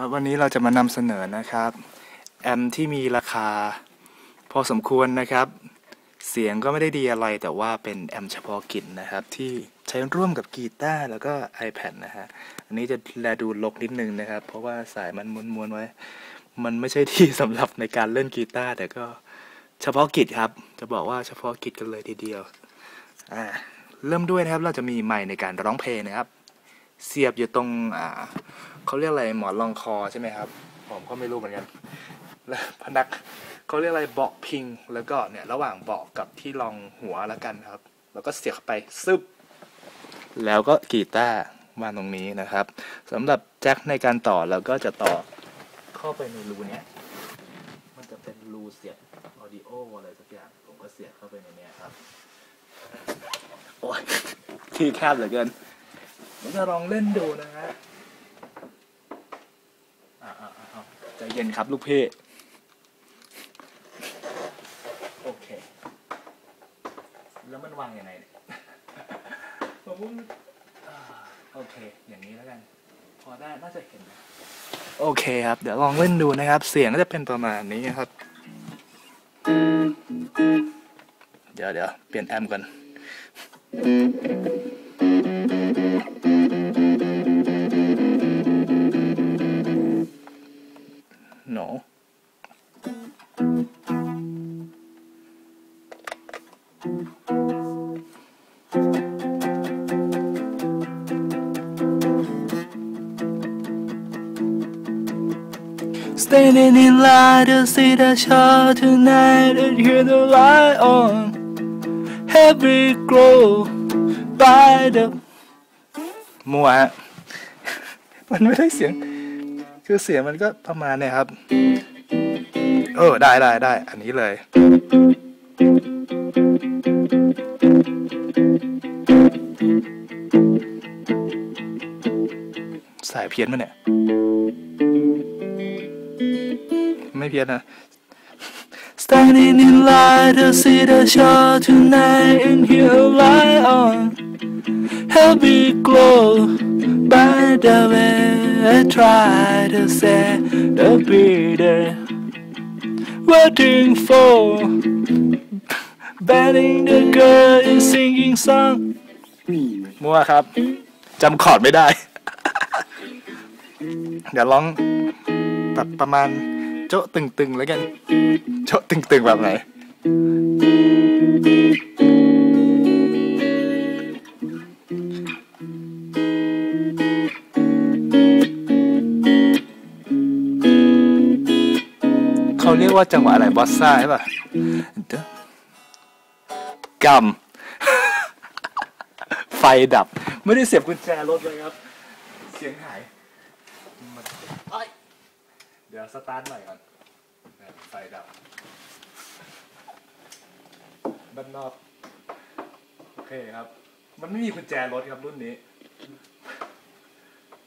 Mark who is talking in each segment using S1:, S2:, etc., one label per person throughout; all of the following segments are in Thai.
S1: ครับวันนี้เราจะมานำเสนอนะครับ แอมที่มีราคาพอสมควรนะครับ เสียงก็ไม่ได้ดีอะไรแต่ว่าเป็นแอมเฉพาะกิจนะครับ ที่ใช้ร่วมกับกีตาร์แล้วก็ iPad นะฮะอันนี้จะแลดูลกนิดนึงนะครับ เพราะว่าสายมันม้วนๆไว้ มันไม่ใช่ที่สำหรับในการเล่นกีตาร์แต่ก็เฉพาะกิจครับ จะบอกว่าเฉพาะกิจกันเลยทีเดียวอ่าเริ่มด้วยนะครับเราจะมีไมค์ในการร้องเพลงนะครับ เสียบอยู่ตรงอ่า เขาเรียกอะไรหมอนรองคอใช่ไหมครับ ผมก็ไม่รู้เหมือนกันแล้วพนักเขาเรียกอะไรเบาะพิง แล้วก็เนี่ยระหว่างเบาะกับที่รองหัวแล้วกันครับ แล้วก็เสียบไปซึบแล้วก็กีตาร์มาตรงนี้นะครับสำหรับแจ็คในการต่อเราก็จะต่อเข้าไปในรูเนี้ยมันจะเป็นรูเสียบออดิโออะไรสักอย่างผมก็เสียบเข้าไปในเนี้ยครับโอ้ยที่แคบเหลือเกินผมจะลองเล่นดูนะฮะอ่าอ่าอ่า ใจเย็นครับลูกพี่ โอเค แล้วมันวางยังไงเนี่ยผมอ่าโอเค อย่างนี้แล้วกัน พอได้ น่าจะเห็นนะโอเคครับ เดี๋ยวลองเล่นดูนะครับ เสียงก็จะเป็นประมาณนี้ครับ เดี๋ยวเดี๋ยวเปลี่ยนแอมป์ก่อน Standing in line to see the show tonight and hear the light on. Heavy glow by the มัวมันไม่ได้เสียง คือเสียงมันก็ประมาณเนี่ยครับ เออ ได้ได้ได้ อันนี้เลยายเพี้ยนมาเนี่ย ไม่เพี้ยนนะ Standing in line to see the show tonight and hear a light on heavy glow by the way I try to set the beater waiting for banning the girl is singing song มัวครับจำคอร์ดไม่ได้ เดี๋ยวร้องแบบประมาณโจ๊ะตึงๆแล้วกัน โจ๊ะตึงๆแบบไหน เขาเรียกว่าจังหวะอะไรบอสซ่าใช่ป่ะกำ ไฟดับ ไม่ได้เสียบกุญแจรถเลยครับ เสียงหาย มันเอ้ยเดี๋ยวสตาร์ทใหม่ก่อนไฟดับด้านนอก โอเคครับ มันไม่มีกุญแจรถครับรุ่นนี้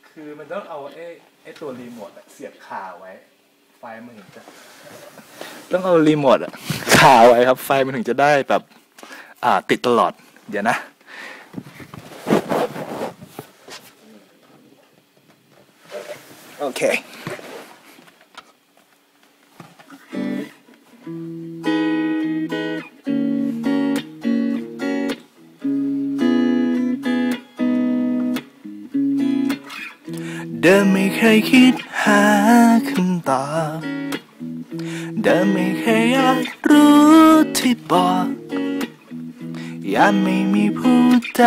S1: คือมันต้องเอาไอ้ไอ้ตัวรีโมทเสียบคาไว้ ไฟมันถึงจะ ต้องเอารีโมทอะคาไว้ครับ ไฟมันถึงจะได้แบบ อ่าติดตลอด เดี๋ยวนะ โอเคเดิมไม่เคยคิดหาคำตอบ เดิมไม่เคยอยากรู้ที่บอกยังไม่มีผู้ใด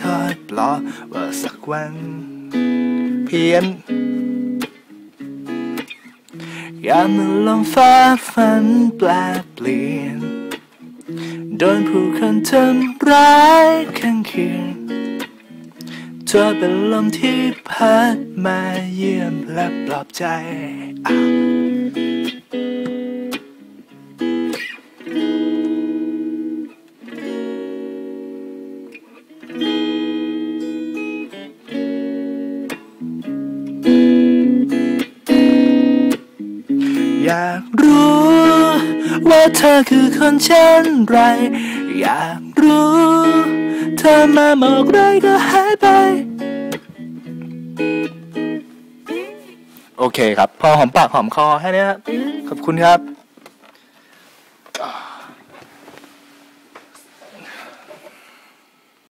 S1: คอยปลอบว่าสักวัน เพียน ยามมันลมฟ้าฝันแปลเปลี่ยน โดนผู้คนทำร้ายข้างเคียงเธอเป็นลมที่พัดมาเยี่ยมและปลอบใจ อยากรู้ ว่าเธอคือคนเช่นไร อยากรู้ เธอมาบอกไรก็หายไป โอเคครับ พอหอมปากหอมคอแค่นี้ครับขอบคุณครับ